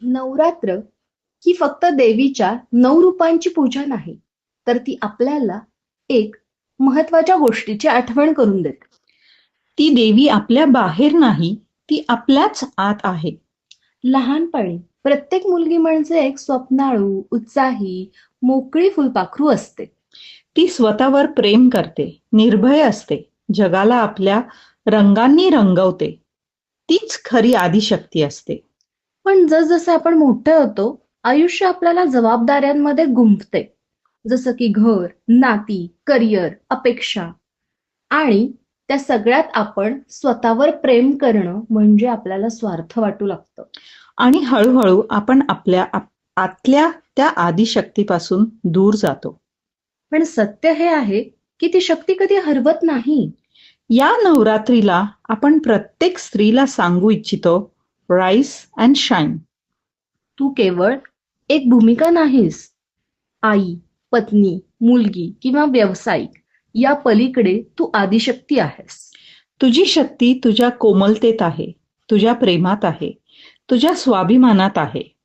नवरात्र ही फक्त देवीच्या नऊ रूपांची पूजा नाही तर ती आपल्याला एक महत्त्वाच्या गोष्टीची आठवण करून देते. ती देवी आपल्या बाहेर नाही ती आपल्याच आत आहे. लहानपणी प्रत्येक मुलगी म्हणजे एक स्वप्नाळू उत्साही मोकळी फुलपाखरू असते. ती स्वतःवर प्रेम करते निर्भय असते जगाला आपल्या रंगांनी रंगवते. तीच खरी आदिशक्ती असते. पण जसजसे आपण मोठे होतो आयुष्य आपल्याला जबाबदाऱ्यांमध्ये गुंफते. जसं की घर नाती करिअर अपेक्षा. आणि त्या सगळ्यात आपण स्वतःवर प्रेम करणं म्हणजे आपल्याला स्वार्थ वाटू लागतं. आणि हळूहळू आपण आपल्या आप- आतल्या त्या आदिशक्तीपासून दूर जातो. पण सत्य हे आहे की ती शक्ती कधी हरवत नाही. या नवरात्रीला आपण प्रत्येक स्त्रीला सांगू इच्छितो राईस अँड शाईन तू केवळ एक भूमिका नाहीस. आई पत्नी मुलगी किंवा व्यावसायिक या पलीकडे तू आदिशक्ती आहेस. तुझी शक्ती तुझ्या कोमलतेत आहे तुझ्या प्रेमात आहे तुझ्या स्वाभिमानात आहे.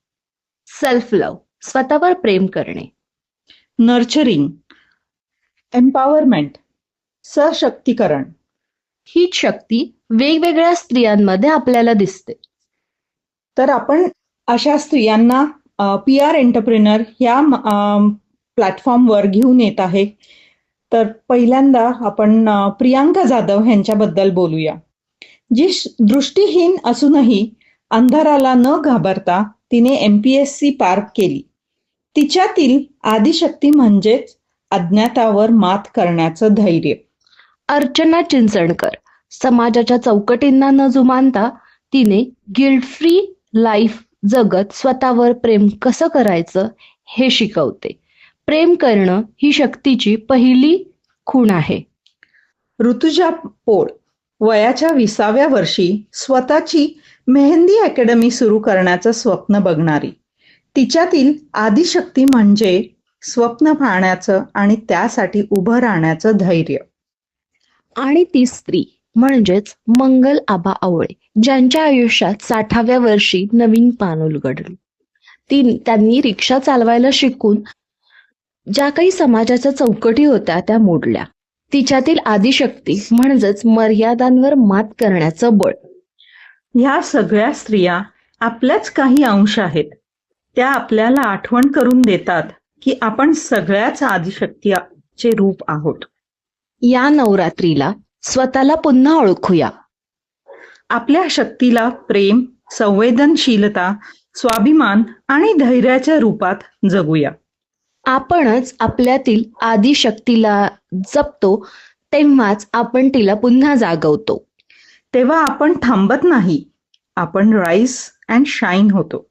सेल्फ लव्ह स्वतःवर प्रेम करणे. नर्चरिंग एम्पॉवरमेंट सशक्तीकरण. हीच शक्ती वेगवेगळ्या स्त्रियांमध्ये आपल्याला दिसते. तर आपण अशा स्त्रियांना पी आर एंटरप्रेनर या प्लॅटफॉर्मवर घेऊन येत आहे. तर पहिल्यांदा आपण प्रियांका जाधव यांच्याबद्दल बोलूया. जी दृष्टीहीन असूनही अंधाराला न घाबरता तिने एम पी एस सी पार केली. तिच्यातील आदिशक्ती म्हणजेच अज्ञातावर मात करण्याचं धैर्य. अर्चना चिंचणकर समाजाच्या चौकटींना न जुमानता तिने गिल्ड फ्री लाईफ जगत स्वतःवर प्रेम कसं करायचं हे शिकवते. प्रेम करणं ही शक्तीची पहिली खूण आहे. ऋतुजा पोळ वयाच्या विसाव्या वर्षी स्वतःची मेहंदी अकॅडमी सुरू करण्याचं स्वप्न बघणारी. तिच्यातील आदिशक्ती म्हणजे स्वप्न पाहण्याचं आणि त्यासाठी उभं राहण्याचं धैर्य. आणि ती स्त्री म्हणजेच मंगल आबा आवळे ज्यांच्या आयुष्यात साठाव्या वर्षी नवीन पान उलगडली. ती त्यांनी रिक्षा चालवायला शिकून ज्या काही समाजाच्या चौकटी होत्या त्या मोडल्या. तिच्यातील आदिशक्ती म्हणजेच मर्यादांवर मात करण्याचं बळ. ह्या सगळ्या स्त्रिया आपल्याच काही अंश आहेत. त्या आपल्याला आठवण करून देतात की आपण सगळ्याच आदिशक्तीचे रूप आहोत. या नवरात्रीला स्वतःला पुन्हा ओळखूया. आपल्या शक्तीला प्रेम संवेदनशीलता स्वाभिमान आणि धैर्याच्या रूपात जगूया. आपणच आपल्यातील आदिशक्तीला जपतो तेव्हाच आपण तिला पुन्हा जागवतो. तेव्हा आपण थांबत नाही. आपण राईस अँड शाईन होतो.